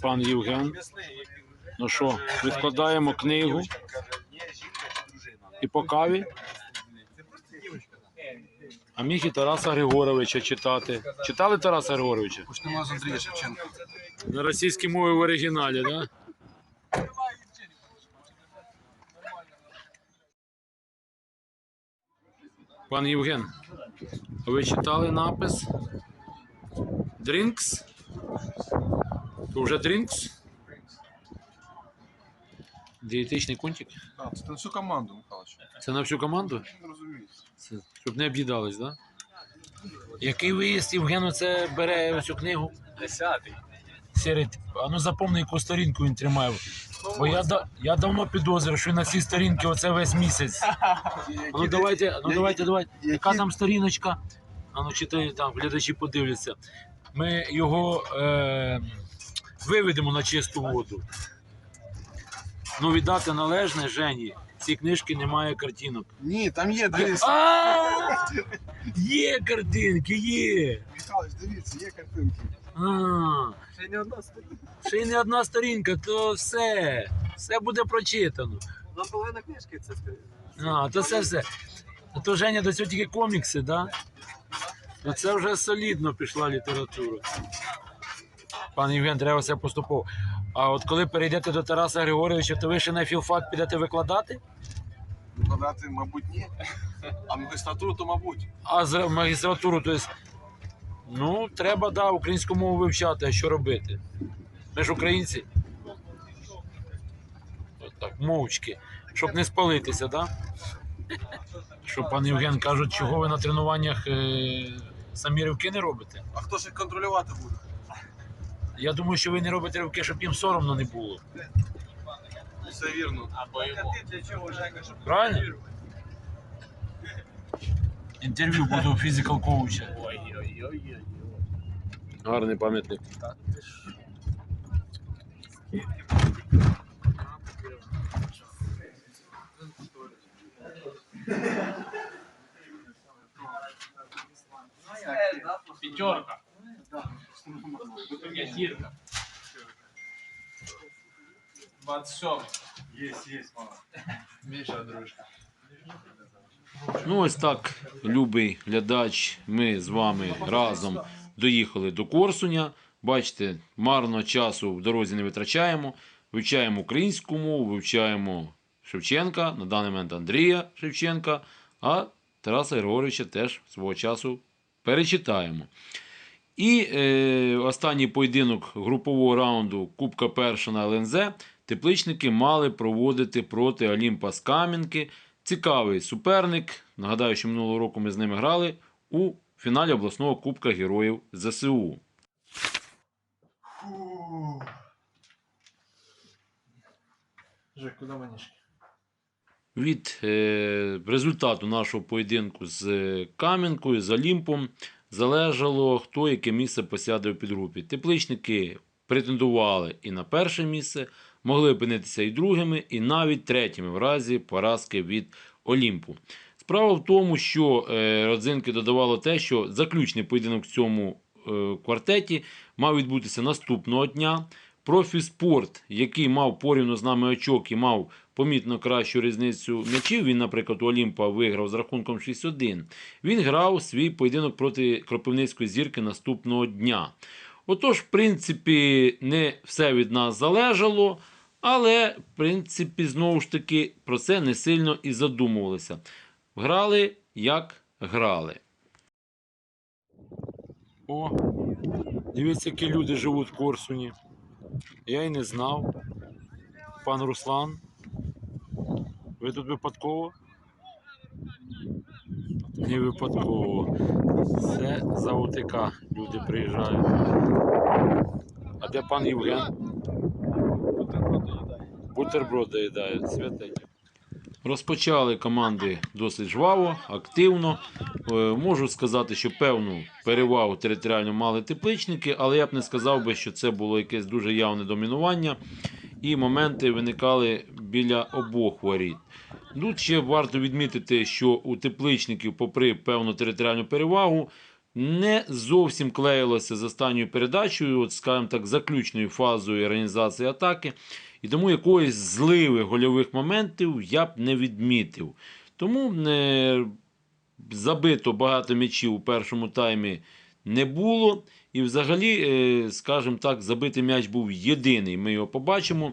пан Євген. Ну що, відкладаємо книгу і по каві. А міг і Тараса Григоровича читати. Читали Тараса Григоровича? Почнемо з Андрія Шевченка. На російській мові в оригіналі, так? Да? Пан Євген, ви читали напис? Дрінкс? То вже дрінкс? Дієтичний контик? Так, це на всю команду, Михайлович. Це на всю команду? Це, щоб не об'їдались, так? Да? Який виїзд Євгену це бере ось цю книгу? Десятий. Серед, а ну запомни, яку сторінку він тримає. Бо я, да, я давно підозрюю, що на цій сторінці оце весь місяць. А ну давайте, ну давайте, давайте. Яка там сторіночка? А ну читай там, глядачі подивляться. Ми його е, виведемо на чисту воду. Ну, віддати належне Жені. Ці книжки немає картинок. Ні, там є, дивіться. А, Є картинки, є. Михайлович, дивіться, є картинки. А, Ще не одна сторінка. ще й не одна сторінка, то все. Все буде прочитано. Одна половина книжки це А, то це все. А то Женя до цього тільки комікси, да? Ну це вже солідно пішла література. Пан Євген, треба все поступово. А от коли перейдете до Тараса Григоровича, то ви ще на філфак підете викладати? Викладати, мабуть, ні. А магістратуру, то мабуть. А з магістратуру, то есть, ну, треба, да, українську мову вивчати, а що робити? Ми ж українці. От так, мовчки, щоб не спалитися, да? Що пан Євген кажуть, чого ви на тренуваннях е, самі ривки не робите? А хто ж їх контролювати буде? Я думаю, що ви не робите ривки, щоб їм соромно не було. Все вірно. або йому. Для чого Жека, щоб Правильно? Інтерв'ю буду у фізикал коуча. Ой-ой-ой. Гарний пам'ятник. Пятерка. Пятерка. 27. Є, є, мама. Міша, дружка. Ну, ось так, любий глядач, ми з вами разом доїхали до Корсуня. Бачите, марно часу в дорозі не витрачаємо. Вивчаємо українську мову, вивчаємо Шевченка, на даний момент Андрія Шевченка, а Тараса Григоровича теж свого часу перечитаємо. І е, останній поєдинок групового раунду Кубка Перша на ЛНЗ тепличники мали проводити проти Олімпа з Кам'янки. Цікавий суперник. Нагадаю, що минулого року ми з ними грали у фіналі обласного Кубка Героїв ЗСУ. Жек, куди манішки? Від е, результату нашого поєдинку з е, Кам'янкою, з Олімпом, залежало, хто яке місце посяде у підгрупі. Тепличники претендували і на перше місце, могли опинитися і другими, і навіть третіми в разі поразки від Олімпу. Справа в тому, що е, родзинки додавало те, що заключний поєдинок в цьому е, квартеті мав відбутися наступного дня. Профіспорт, який мав порівну з нами очок і мав помітно кращу різницю м'ячів, він, наприклад, у Олімпа виграв з рахунком 6-1. Він грав свій поєдинок проти Кропивницької зірки наступного дня. Отож, в принципі, не все від нас залежало, але, в принципі, знову ж таки, про це не сильно і задумувалися. Грали як грали. О, дивіться, які люди живуть в Корсуні. Я й не знав. Пан Руслан. Ви тут випадково? Не випадково. Це за ОТК люди приїжджають. А де пан Євген? Бутерброд доїдає, святе. Розпочали команди досить жваво, активно. Е, Можу сказати, що певну перевагу територіально мали тепличники, але я б не сказав би, що це було якесь дуже явне домінування. І моменти виникали біля обох воріт. Тут ще варто відмітити, що у тепличників, попри певну територіальну перевагу, не зовсім клеїлося з останньою передачею, от, скажімо так, заключною фазою організації атаки. І тому якоїсь зливи гольових моментів я б не відмітив. Тому не забито багато м'ячів у першому таймі не було. І взагалі, е, скажімо так, забитий м'яч був єдиний. Ми його побачимо.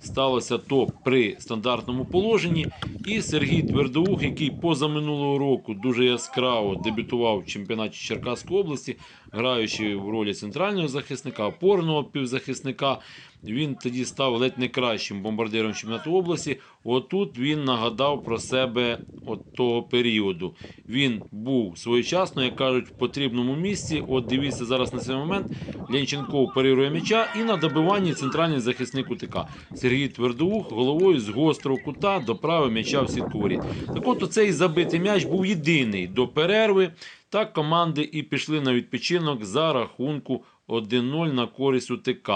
Сталося то при стандартному положенні. І Сергій Твердоух, який позаминулого року дуже яскраво дебютував в чемпіонаті Черкаської області, граючи в ролі центрального захисника, опорного півзахисника. Він тоді став ледь не кращим бомбардиром чемпіонату області. Отут він нагадав про себе от того періоду. Він був своєчасно, як кажуть, в потрібному місці. От дивіться зараз на цей момент. Ленченков парирує м'яча і на добиванні центральний захисник УТК. Сергій Твердоух головою з гострого кута доправив м'яча в сітку воріт. Так от цей забитий м'яч був єдиний до перерви. Так команди і пішли на відпочинок за рахунку 1-0 на користь УТК.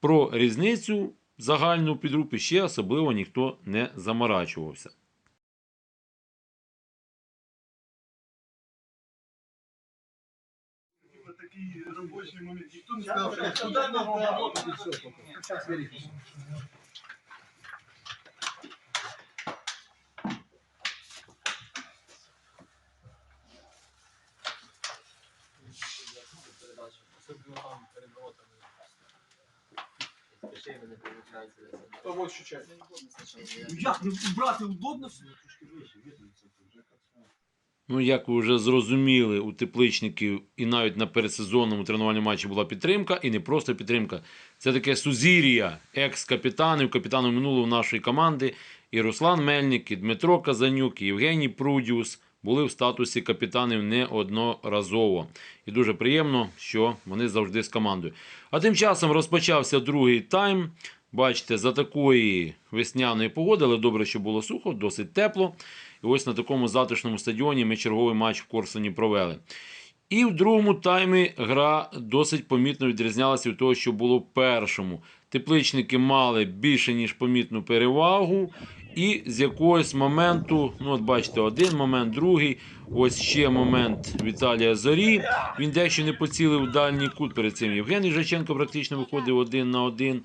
Про різницю загальну підрупі ще особливо ніхто не заморачувався. Такий робочий момент. Ніхто не сказав, що туди не роботу і все. Зараз вирішимо. То вот чуть-чуть. Як не брати удобно все? Ну, як ви вже зрозуміли, у тепличників і навіть на передсезонному тренувальному матчі була підтримка, і не просто підтримка. Це таке сузір'я екс-капітанів, капітанів минулого нашої команди. І Руслан Мельник, і Дмитро Казанюк, і Євгеній Прудіус були в статусі капітанів неодноразово. І дуже приємно, що вони завжди з командою. А тим часом розпочався другий тайм. Бачите, за такої весняної погоди, але добре, що було сухо, досить тепло. І ось на такому затишному стадіоні ми черговий матч в Корсуні провели. І в другому таймі гра досить помітно відрізнялася від того, що було в першому. Тепличники мали більше, ніж помітну перевагу. І з якогось моменту, ну от бачите, один момент, другий. Ось ще момент Віталія Зорі. Він дещо не поцілив дальній кут перед цим. Євгеній Жаченко практично виходив один на один.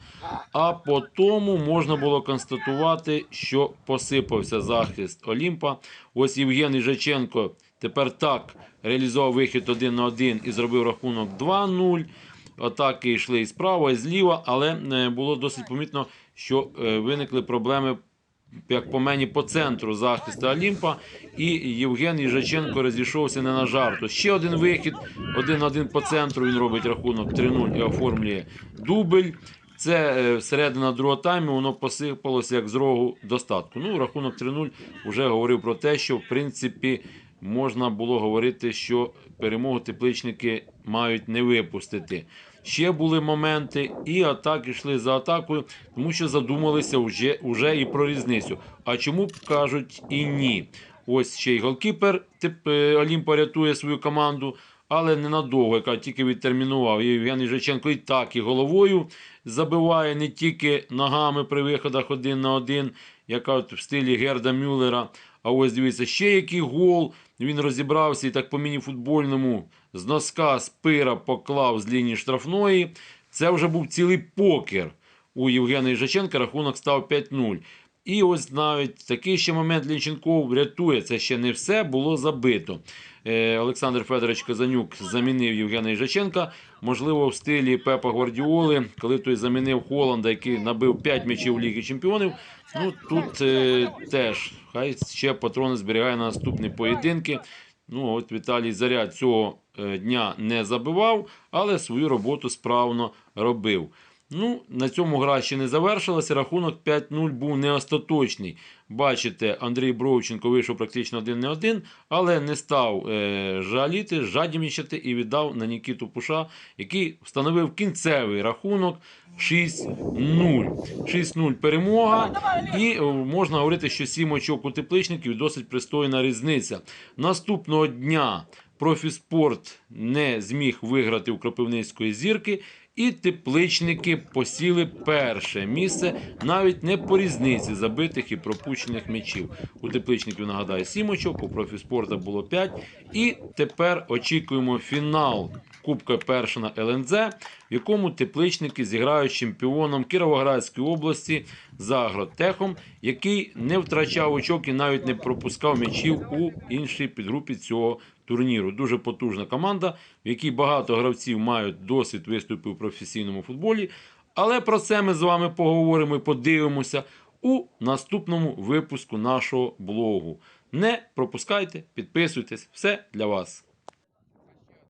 А по тому можна було констатувати, що посипався захист Олімпа. Ось Євгеній Жаченко тепер так реалізував вихід один на один і зробив рахунок 2-0. Атаки йшли і справа, і зліва, але е, було досить помітно, що е, виникли проблеми. Як по мені по центру захисту Олімпа, і Євген Їжаченко розійшовся не на жарту. Ще один вихід, один на один по центру. Він робить рахунок 3-0 і оформлює дубль. Це е, середина другого тайму, воно посипалося як з рогу достатку. Ну, рахунок 3-0 вже говорив про те, що в принципі можна було говорити, що перемогу тепличники мають не випустити. Ще були моменти, і атаки йшли за атакою, тому що задумалися вже, вже і про різницю. А чому б кажуть і ні? Ось ще й голкіпер тип, е, Олімпа рятує свою команду, але ненадовго, яка тільки відтермінував. І Євгеній Жаченко і так, і головою забиває не тільки ногами при виходах один на один, яка от в стилі Герда Мюллера. А ось дивіться, ще який гол. Він розібрався і так по міні-футбольному з носка спира поклав з лінії штрафної. Це вже був цілий покер у Євгена Іжаченка. Рахунок став 5-0. І ось навіть такий ще момент Лінченков рятує. Це ще не все було забито. Е, Олександр Федорович Казанюк замінив Євгена Іжаченка. Можливо, в стилі Пепа Гвардіоли, коли той замінив Холланда, який набив 5 м'ячів Ліги Чемпіонів. Ну тут е, теж хай ще патрони зберігає на наступні поєдинки. Ну, от Віталій Заря цього е, дня не забивав, але свою роботу справно робив. Ну, на цьому гра ще не завершилася. Рахунок 5-0 був не остаточний. Бачите, Андрій Бровченко вийшов практично один на один, але не став е, жаліти, жадібничати і віддав на Нікіту Пуша, який встановив кінцевий рахунок 6-0. 6-0 перемога. І можна говорити, що 7 очок у тепличників досить пристойна різниця. Наступного дня профіспорт не зміг виграти у Кропивницької зірки. І тепличники посіли перше місце навіть не по різниці забитих і пропущених м'ячів. У тепличників нагадаю сім очок, у профіспорта було 5. І тепер очікуємо фінал Кубка Першина ЛНЗ, в якому тепличники зіграють чемпіоном Кіровоградської області за агротехом, який не втрачав очок і навіть не пропускав м'ячів у іншій підгрупі цього турніру. Дуже потужна команда, в якій багато гравців мають досвід виступів у професійному футболі. Але про це ми з вами поговоримо і подивимося у наступному випуску нашого блогу. Не пропускайте, підписуйтесь, все для вас.